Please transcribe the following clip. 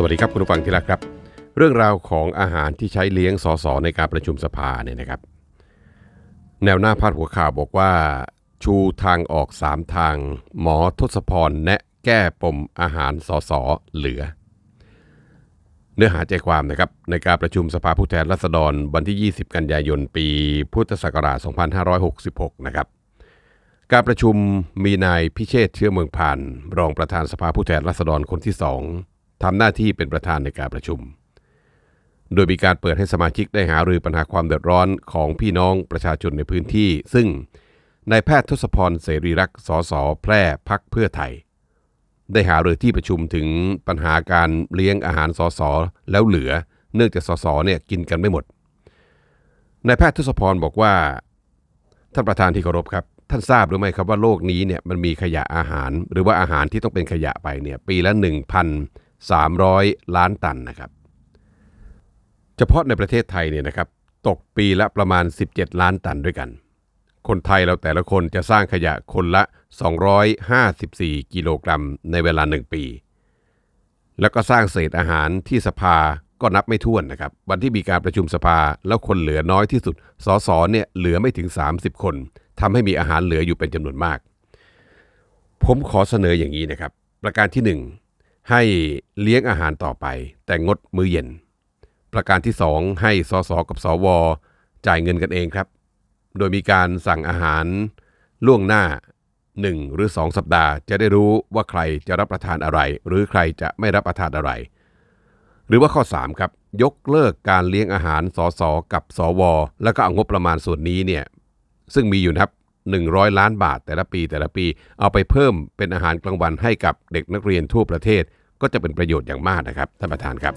สวัสดีครับคุณผู้ฟังที่รักครับ เรื่องราวของอาหารที่ใช้เลี้ยงสสในการประชุมสภาเนี่ยนะครับ แนวหน้าพาดหัวข่าวบอกว่า ชูทางออก 3 ทาง หมอทศพรแนะแก้ปมอาหารสสเหลือ เนื้อหาใจความนะครับในการประชุมสภาผู้แทนราษฎรวันที่ 20 กันยายนปีพุทธศักราช 2566 นะครับการประชุมมีนายพิเชษเชื้อเมืองผ่าน รองประธานสภาผู้แทนราษฎรคนที่สอง ทำหน้าที่เป็นประธานในการประชุม โดยมีการเปิดให้สมาชิกได้หารือปัญหาความเดือดร้อนของพี่น้องประชาชนในพื้นที่ ซึ่งนายแพทย์ทศพรเสรีรักษ์สสแพร่พักเพื่อไทย ได้หารือที่ประชุมถึงปัญหาการเลี้ยงอาหารสสแล้วเหลือ เนื่องจากสสเนี่ยกินกันไม่หมดนายแพทย์ทศพรบอกว่า ท่านประธานที่เคารพครับ ท่านทราบหรือไม่ครับว่าโลกนี้เนี่ยมันมีขยะอาหาร หรือว่าอาหารที่ต้องเป็นขยะไปเนี่ยปีละ 300 ล้านตันนะครับ เฉพาะในประเทศไทยเนี่ยนะครับตกปีละประมาณ 17 ล้านตันด้วยกัน คนไทยเราแต่ละคนจะสร้างขยะคนละ 254 กิโลกรัมในเวลา 1 ปี แล้วก็สร้างเศษอาหารที่สภาก็นับไม่ถ้วนนะครับ วันที่มีการประชุมสภาแล้วคนเหลือน้อยที่สุด สสเนี่ยเหลือไม่ถึง 30 คนทำให้มีอาหารเหลืออยู่เป็นจำนวนมาก ผมขอเสนออย่างนี้นะครับ ประการที่ 1 ให้เลี้ยงอาหารต่อไป แต่งดมื้อเย็น ประการที่ 2 ให้สสกับสว จ่ายเงินกันเองครับ โดยมีการสั่งอาหารล่วงหน้า 1 หรือ 2 สัปดาห์ จะได้รู้ว่าใครจะรับประทานอะไร หรือใครจะไม่รับประทานอะไร หรือว่าข้อ 3 ครับ ยกเลิกการเลี้ยงอาหารสสกับสว แล้วก็เอางบประมาณส่วนนี้เนี่ยซึ่งมีอยู่นะครับ100 ล้านบาทแต่ละปีแต่ละปี เอาไปเพิ่มเป็นอาหารกลางวันให้กับเด็กนักเรียนทั่วประเทศ ก็จะเป็นประโยชน์อย่างมากนะครับท่านประธานครับ